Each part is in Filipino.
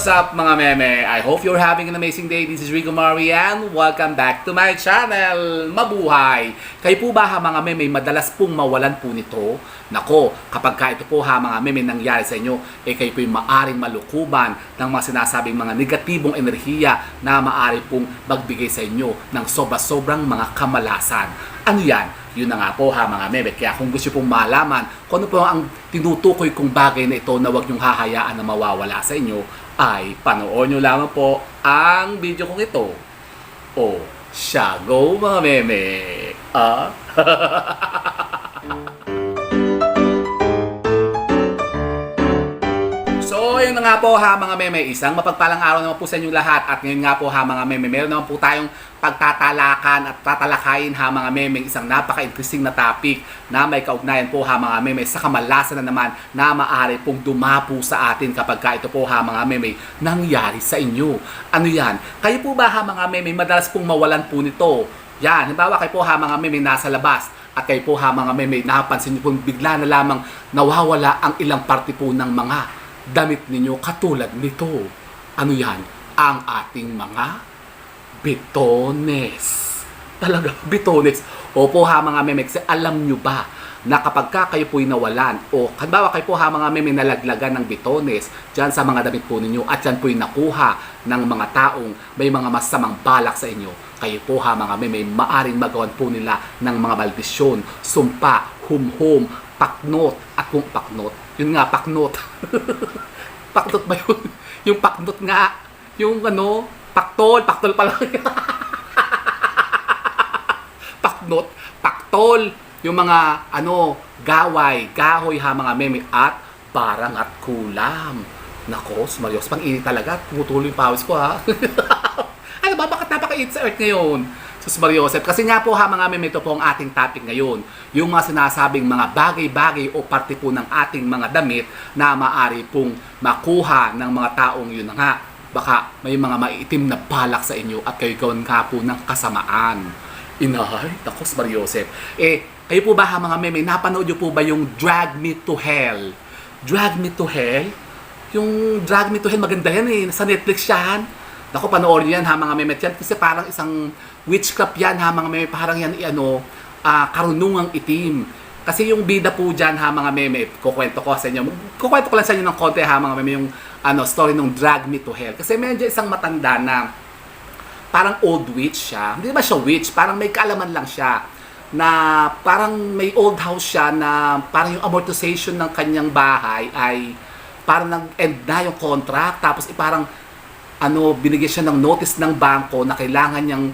What's up mga meme? I hope you're having an amazing day. This is Rico Mari and welcome back to my channel. Mabuhay! Kayo po ba ha mga meme, madalas pong mawalan po nito? Nako, kapag ka ito po ha mga meme nangyari sa inyo, eh kayo po yung maaring malukuban ng mga sinasabing mga negatibong enerhiya na maari pong magbigay sa inyo ng sobra-sobrang mga kamalasan. Ano yan? Yun na nga po ha mga meme. Kaya kung gusto pong malaman kung ano po ang tinutukoy kong bagay na ito na huwag niyong hahayaan na mawawala sa inyo, ay panoorin nyo lamang po ang video kong ito. O, siya go mga meme. Ah? So, yun na nga po ha mga meme, isang mapagpalang araw naman po sa inyong lahat at ngayon nga po ha mga meme, meron naman po tayong pagtatalakan at tatalakayin ha mga meme, isang napaka-interesting na topic na may kaugnayan po ha mga meme sa kamalasan na naman na maaari pong dumapo sa atin kapag ka ito po ha mga meme nangyari sa inyo. Ano yan? Kayo po ba ha mga meme, madalas pong mawalan po nito? Yan, halimbawa kayo po ha mga meme nasa labas at kayo po ha mga meme, napansin niyo po bigla na lamang nawawala ang ilang parte po ng mga damit ninyo katulad nito. Ano yan? Ang ating mga bitones. Talaga, bitones. Opo ha mga memex, alam nyo ba na kapag ka kayo po'y nawalan o halimbawa kayo po ha mga meme nalaglagan ng bitones dyan sa mga damit po ninyo at dyan po'y nakuha ng mga taong may mga masamang balak sa inyo kayo po ha mga meme maaring magawan po nila ng mga maldisyon, sumpa, humhum, paknot. At kung paknot. Yun nga paknot. Paknot ba yun? yung paknot nga. Yung ano paktol. Paktol pala. Paknot. Paktol. Yung mga ano gaway. Gahoy ha mga meme. At parang at kulam. Nako Marios pang init talaga. Tumutuloy yung pawis ko ha? Ano ba bakit napaka-init sa earth ngayon Sus Mariosep. Kasi nga po ha mga meme, ito po ang ating topic ngayon. Yung mga sinasabing mga bagay-bagay o parte po ng ating mga damit na maari pong makuha ng mga taong yun nga. Baka may mga maiitim na balak sa inyo at kayo gawin nga po ng kasamaan. Inahay, takos Mariosep. Eh, kayo po ba ha mga meme, napanood nyo po ba yung Drag Me to Hell? Drag Me to Hell? Yung Drag Me to Hell, maganda yan eh. Sa Netflix yan. Naku, panoorin yan ha mga meme. Yan kasi parang isang witchcraft yan ha mga meme. Parang yan ano, uh, karunungang itim. Kasi yung bida po dyan ha mga meme, kukwento ko sa inyo. Kukwento ko lang sa inyo ng konti ha mga meme yung ano, story ng Drag Me to Hell. Kasi medyo isang matanda na parang old witch siya. Hindi ba siya witch? Parang may kaalaman lang siya na parang may old house siya na parang yung amortization ng kanyang bahay ay parang nag-end na yung contract tapos eh, parang ano, binigyan siya ng notice ng bangko na kailangan niyang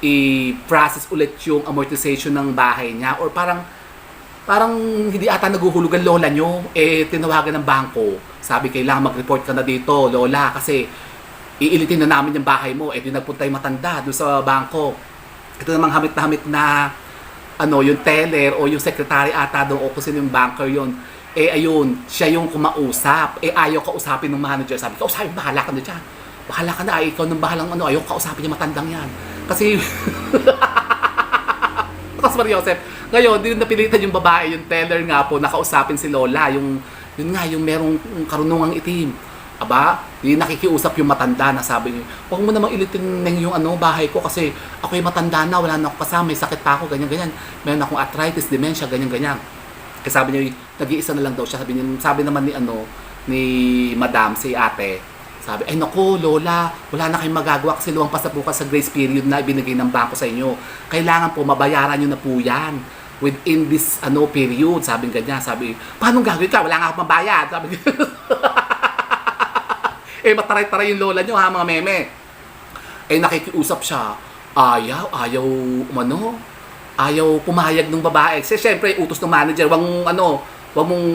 i-process ulit yung amortization ng bahay niya. Or parang parang hindi ata naguhulugan lola nyo eh tinawagan ng bangko. Sabi kailangan mag-report ka na dito lola kasi iilitin na namin yung bahay mo. Eh di nagpunta yung matanda doon sa bangko. Ito namang hamit na hamit na ano yung teller o yung secretary ata doon o kung sino yung banker yon eh ayun siya yung kumausap. Eh ayaw kausapin ng manager. Sabi kausapin bahala ka na dyan bahala ka na, ay ikaw nang bahalang ano, ayaw kausapin yung matandang yan. Kasi, Kasi Maria Joseph, ngayon, din napilitan yung babae, yung teller nga po, nakausapin si Lola, yung, yun nga, yung merong karunungang itim. Aba, di nakikiusap yung matanda na sabi niya, huwag mo namang ilitin ng yung ano, bahay ko kasi ako yung matanda na, wala na ako kasama, may sakit pa ako, ganyan-ganyan. Meron akong arthritis, dementia, ganyan-ganyan. Kasi sabi niya, nag-iisa na lang daw siya. Sabi, niya, sabi naman ni ano, ni Madam, si ate, sabi, ay naku, Lola, wala na kayong magagawa kasi luwang pa sa bukas sa grace period na ibinigay ng bangko sa inyo. Kailangan po, mabayaran nyo na po yan within this ano period. Sabi ganyan, sabi, paano gagawin ka? Wala nga akong mabayad. Sabi eh, mataray-taray yung lola nyo ha, mga meme. Eh, nakikiusap siya. Ayaw, ayaw, umano, ayaw pumayag ng babae. Kasi syempre, utos ng manager, wag ano, wag mong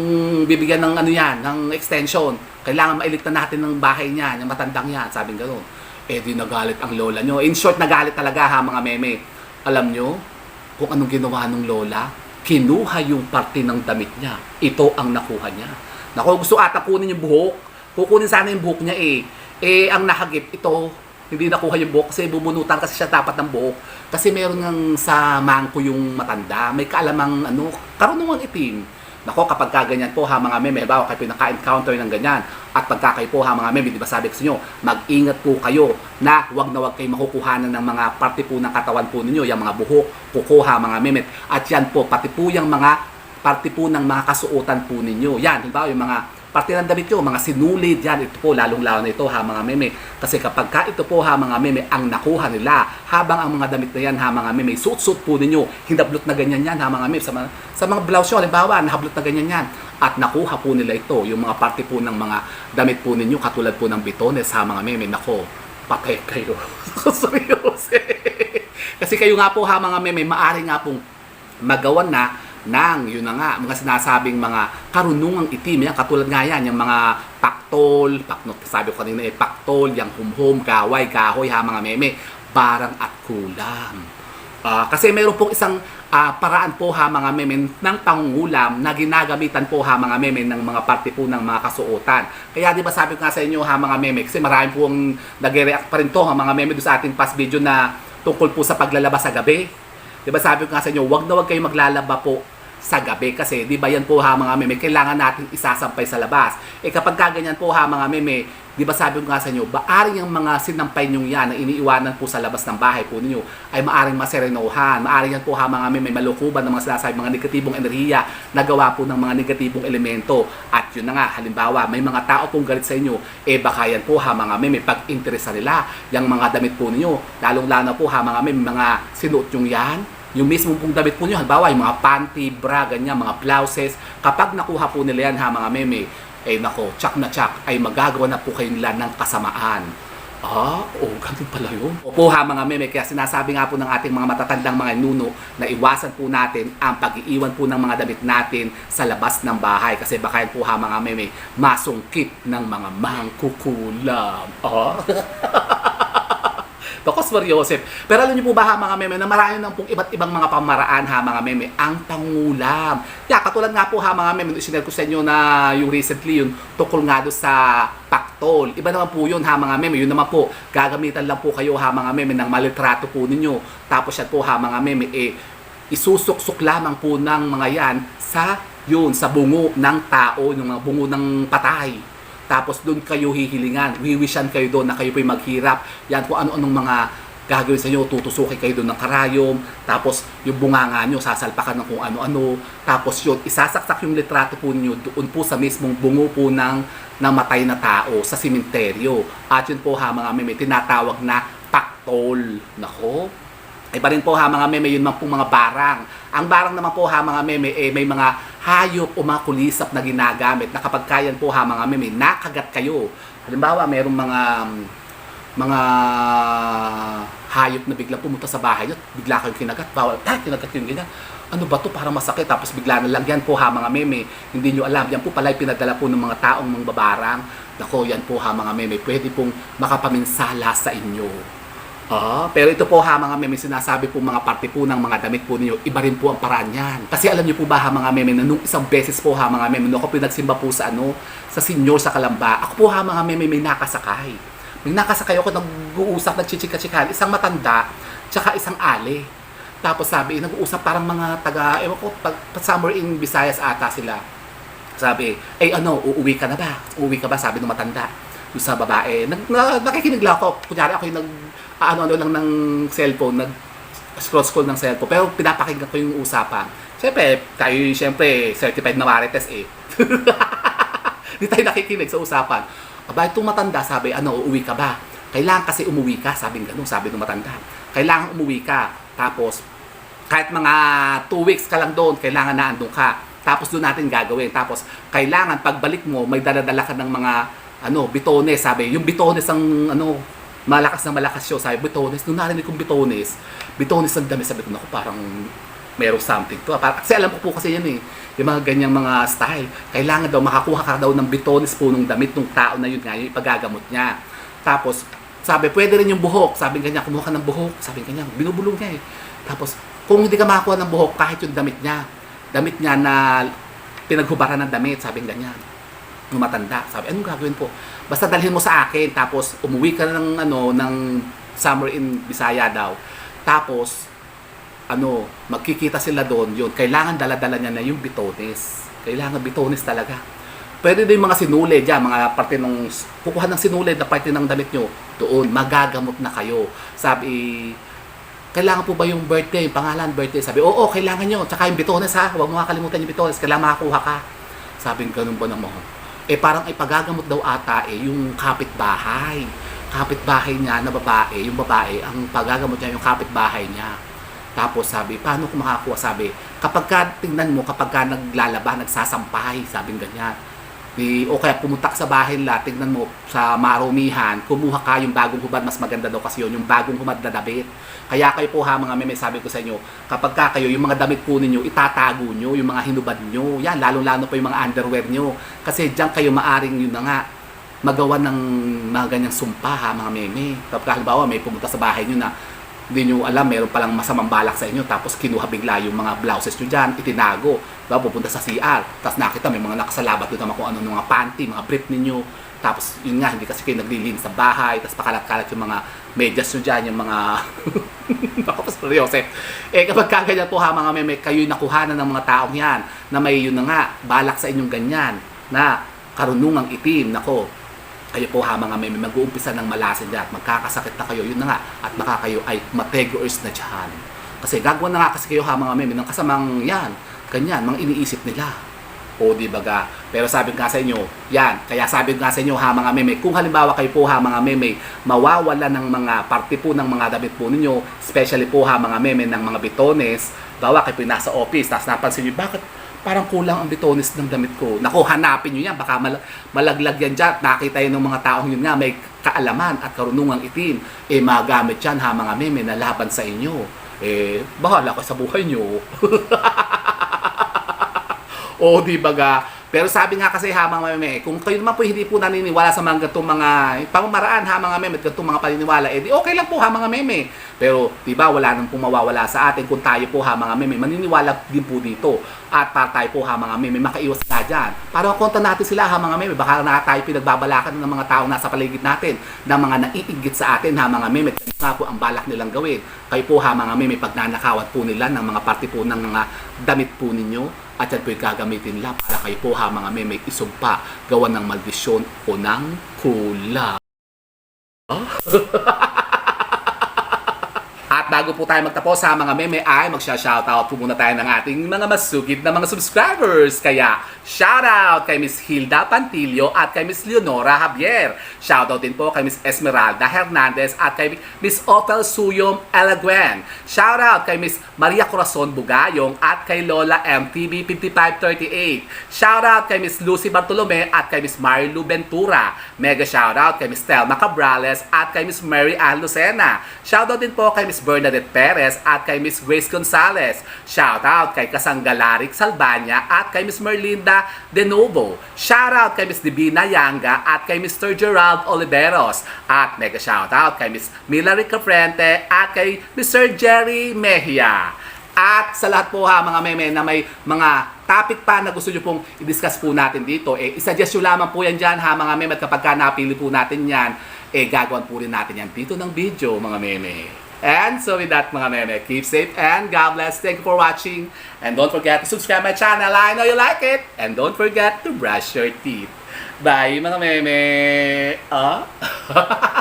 bibigyan ng ano yan, ng extension. Kailangan mailit na natin ng bahay niya, yung matandang yan, sabing gano'n. Eh di nagalit ang lola nyo. In short, nagalit talaga ha mga meme. Alam nyo, kung anong ginawa ng lola, kinuha yung parte ng damit niya. Ito ang nakuha niya. Naku, gusto ata kunin yung buhok. Kukunin sana yung buhok niya eh. Eh, ang nakagip, ito, hindi nakuha yung buhok kasi bumunutan kasi siya dapat ng buhok. Kasi meron ng sa mangko yung matanda, may kaalamang ano, karunungan itim. Nako, kapag ka ganyan po ha mga meme, halimbawa kayo pinaka-encounter ng ganyan, at pagka kayo po ha mga meme, di ba sabi ko sa inyo, mag-ingat po kayo na wag na wag kayo makukuhanan ng mga parte po ng katawan po ninyo, yung mga buhok, kukuha mga meme. At yan po, pati po yung mga parte po ng mga kasuotan po ninyo. Yan, halimbawa yung mga parte ng damit nyo, mga sinulid yan, ito po, lalong-lalo na ito ha mga meme. Kasi kapag ka ito po ha mga meme, ang nakuha nila, habang ang mga damit na yan ha mga meme, suit-suit po ninyo, hindablot na ganyan yan ha mga meme, sa mga, sa mga blouse nyo, halimbawa, nahablot na ganyan yan. At nakuha po nila ito, yung mga parte po ng mga damit po ninyo, katulad po ng bitones ha mga meme, nako, patay kayo. Seryoso. Kasi kayo nga po ha mga meme, maari nga pong magawan na ng, yun na nga, mga sinasabing mga karunungang itim, yan, katulad nga yan, yung mga paktol, paknot, sabi ko kanina eh, paktol, yung humhum, gaway, kahoy, ha, mga meme, barang at kulam. Ah, kasi meron pong isang ah, paraan po ha mga meme ng pangungulam na ginagamitan po ha mga meme ng mga parte po ng mga kasuotan. Kaya di ba sabi ko nga sa inyo ha mga meme kasi marami po ang nagre-react pa rin to ha mga meme doon sa ating past video na tungkol po sa paglalaba sa gabi. Di ba sabi ko nga sa inyo, wag na wag kayo maglalaba po sa gabi kasi di ba yan po ha mga meme, kailangan natin isasampay sa labas. Eh kapag kaganyan po ha mga meme, di ba sabi ko nga sa inyo, baaring yung mga sinampay nyo yan na iniiwanan po sa labas ng bahay po ninyo ay maaring maserenohan, maaring yan po ha mga meme, malukuban ng mga sinasabi, mga negatibong enerhiya na gawa po ng mga negatibong elemento. At yun na nga, halimbawa, may mga tao pong galit sa inyo, eh baka yan po ha mga meme, pag interesa nila, yung mga damit po ninyo, lalong-lalo po ha mga meme, mga sinuot yung yan, yung mismo pong damit po nyo, halimbawa yung mga panty, bra, ganyan, mga blouses, kapag nakuha po nila yan ha mga meme, eh nako, tsak na tsak, ay magagawa na po kayo nila ng kasamaan. Ah, oh, ganun pala yun. Opo ha mga meme, kaya sinasabi nga po ng ating mga matatandang mga nuno na iwasan po natin ang pag-iiwan po ng mga damit natin sa labas ng bahay. Kasi baka yan po ha mga meme, masungkit ng mga mangkukulam. Ah. Bakos Mario Joseph. Pero alam niyo po ba ha mga meme na marami nang pong iba't ibang mga pamaraan ha mga meme ang pangulam. Yeah, katulad nga po ha mga meme, isinare ko sa inyo na yung recently yun tukol nga doon sa paktol. Iba naman po yun ha mga meme. Yun naman po, gagamitan lang po kayo ha mga meme ng malitrato po ninyo. Tapos yan po ha mga meme, eh, isusuksok lamang po ng mga yan sa yun, sa bungo ng tao, yung mga bungo ng patay. Tapos doon kayo hihilingan, wiwishan kayo doon na kayo po'y maghirap. Yan po ano-anong mga gagawin sa inyo, tutusukin kayo doon ng karayom, tapos yung bunganga nyo, sasalpakan ng kung ano-ano, tapos yun, isasaksak yung litrato po ninyo doon po sa mismong bungo po ng namatay na tao sa simenteryo. At yun po ha mga meme, tinatawag na paktol. Nako, Iba rin po ha mga meme, yun man pong mga barang. Ang barang naman po ha mga meme, eh, may mga hayop o mga kulisap na ginagamit na kapag kayan po ha mga meme, nakagat kayo. Halimbawa, mayroong mga mga hayop na biglang pumunta sa bahay nyo, bigla kayong kinagat, bawal, ah, kinagat yung ganyan. Ano ba to? Parang masakit. Tapos bigla na lang yan po ha mga meme. Hindi nyo alam. Yan po pala yung pinadala po ng mga taong mga babarang. Nako, yan po ha mga meme. Pwede pong makapaminsala sa inyo. Ah, pero ito po ha mga meme, sinasabi po mga parte po ng mga damit po ninyo, iba rin po ang paraan yan. Kasi alam niyo po ba ha mga meme, na nung isang beses po ha mga meme, nung ako pinagsimba po sa ano, sa senyor sa Kalamba, ako po ha mga meme, may nakasakay. May nakasakay ako, nag-uusap, nagchichika-chikahan, isang matanda, tsaka isang ali. Tapos sabi, nag-uusap parang mga taga, ewan ko, pag, somewhere in Visayas ata sila. Sabi, eh ano, uuwi ka na ba? Uuwi ka ba? Sabi ng matanda. Yung sa babae, nag, na, nakikinig lang ako. Kunyari ako yung nag, ano-ano lang ng cellphone, nag scroll-scroll ng cellphone. Pero pinapakinggan ko yung usapan. Siyempre, tayo siyempre certified na marites eh. Hindi tayo nakikinig sa usapan. Aba, itong matanda, sabi, ano, uuwi ka ba? Kailangan kasi umuwi ka, sabi ng ganun, sabi ng matanda. Kailangan umuwi ka. Tapos, kahit mga 2 weeks ka lang doon, kailangan na andun ka. Tapos doon natin gagawin. Tapos, kailangan pagbalik mo, may daladala ka ng mga ano, bitones, sabi. Yung bitones ang ano, malakas na malakas siya. Sabi, bitones. Nung narinig kong bitones, bitones ang dami. Sabi ko, naku, parang merong something to. ah." Parang, kasi alam ko po kasi yan eh. Yung mga ganyang mga style. Kailangan daw, makakuha ka daw ng bitones po nung damit ng tao na yun nga, yung ipagagamot niya. Tapos, sabi, pwede rin yung buhok. Sabi kanya, kumuha ka ng buhok. Sabi kanya, binubulong niya eh. Tapos, kung hindi ka makakuha ng buhok, kahit yung damit niya, damit niya na pinaghubaran ng damit, sabi ganyan yung matanda. Sabi, anong gagawin po? Basta dalhin mo sa akin, tapos umuwi ka ng, ano, ng summer in Bisaya daw. Tapos, ano, magkikita sila doon, yun. Kailangan dala-dala niya na yung bitones. Kailangan bitones talaga. Pwede din mga sinulid yan, mga parte ng, kukuha ng sinulid na parte ng damit nyo, doon, magagamot na kayo. Sabi, kailangan po ba yung birthday, pangalan, birthday? Sabi, oo, kailangan nyo. Tsaka yung bitones ha, huwag mo kakalimutan yung bitones, kailangan makakuha ka. Sabi, ganun ba naman? Eh parang ipagagamot daw ata eh, yung kapitbahay. Kapitbahay niya na babae, yung babae, ang pagagamot niya yung kapitbahay niya. Tapos sabi, paano ko makakuha? Sabi, kapag ka, tingnan mo, kapag ka naglalaba, nagsasampay, sabing ganyan. Di, o kaya pumunta ka sa bahay nila, tingnan mo sa marumihan, kumuha ka yung bagong hubad, mas maganda daw kasi yun, yung bagong hubad na damit. Kaya kayo po ha, mga meme, sabi ko sa inyo, kapag ka kayo, yung mga damit po ninyo, itatago nyo, yung mga hinubad nyo. Yan, lalo-lalo pa yung mga underwear nyo. Kasi diyan kayo maaring yun na nga, magawa ng mga ganyang sumpa ha, mga meme. Kapag halimbawa, may pumunta sa bahay nyo na hindi nyo alam, meron palang masamang balak sa inyo, tapos kinuha bigla yung mga blouses nyo dyan, itinago. Diba, pupunta sa CR, tapos nakita may mga nakasalabat doon naman kung ano mga panty, mga brief ninyo. Tapos yun nga, hindi kasi kayo naglilin sa bahay, tapos pakalat-kalat yung mga medyas nyo dyan, yung mga... Ako pa seryoso eh. Eh kapag kaganyan po ha mga meme, kayo nakuhanan ng mga taong yan, na may yun na nga, balak sa inyong ganyan, na karunungang itim, nako, kayo po ha mga meme, mag-uumpisa ng malasin dyan, magkakasakit na kayo, yun na nga, at baka kayo ay mategors na dyan. Kasi gagawa na nga kasi kayo ha mga meme, ng kasamang yan, ganyan, mga iniisip nila. O di ba ga? Pero sabi nga sa inyo, yan, kaya sabi nga sa inyo ha mga meme, kung halimbawa kayo po ha mga meme, mawawala ng mga parte po ng mga damit po ninyo, especially po ha mga meme ng mga bitones, bawa kayo po nasa office, tapos napansin nyo, bakit parang kulang ang bitones ng damit ko. Naku, hanapin nyo yan. Baka mal- malaglag yan dyan. Nakita yun ng mga taong yun nga, may kaalaman at karunungang itim. Eh, magamit yan ha, mga meme, na laban sa inyo. Eh, bahala ka sa buhay nyo. o, di ba ga? Pero sabi nga kasi ha mga meme, kung kayo naman po hindi po naniniwala sa mga gatong mga pamamaraan ha mga meme, at gatong mga paniniwala, eh di okay lang po ha mga meme. Pero di ba wala nang pong mawawala sa atin kung tayo po ha mga meme, maniniwala din po dito. At para tayo po ha mga meme, makaiwas na dyan. Para makonta natin sila ha mga meme, baka na tayo pinagbabalakan ng mga taong nasa paligid natin, ng mga naiigit sa atin ha mga meme, kaya nga po ang balak nilang gawin. Kayo po ha mga meme, pag nanakawat po nila ng mga parte po ng mga damit po ninyo, at yan po yung gagamitin nila para kayo po ha mga meme isumpa gawa ng maldisyon o ng kulang. At bago po tayo magtapos sa mga meme ay magsha-shoutout po muna tayo ng ating mga masugid na mga subscribers. Kaya shoutout kay Miss Hilda Pantilio at kay Miss Leonora Javier. Shoutout din po kay Miss Esmeralda Hernandez at kay Miss Otel Suyom Elaguen. Shoutout kay Miss Maria Corazon Bugayong at kay Lola MTB 5538. Shoutout kay Miss Lucy Bartolome at kay Miss Marilu Ventura. Mega shoutout kay Miss Telma Cabrales at kay Miss Mary Ann Lucena. Shoutout din po kay Miss Bernadette Perez at kay Miss Grace Gonzalez. Shoutout kay Kasanggalarik Salbanya at kay Miss Merlinda De Novo. Shoutout kay Miss Divina Yanga at kay Mr. Gerald Oliveros. At mega shoutout kay Miss Milary Caprente at kay Mr. Jerry Mejia. At sa lahat po ha mga meme na may mga topic pa na gusto nyo pong i-discuss po natin dito, eh, isuggest nyo lamang po yan dyan ha mga meme at kapag ka napili po natin yan, eh gagawin po rin natin yan dito ng video mga meme. And so with that mga meme, keep safe and God bless. Thank you for watching. And don't forget to subscribe my channel. I know you like it. And don't forget to brush your teeth. Bye mga meme. Ah?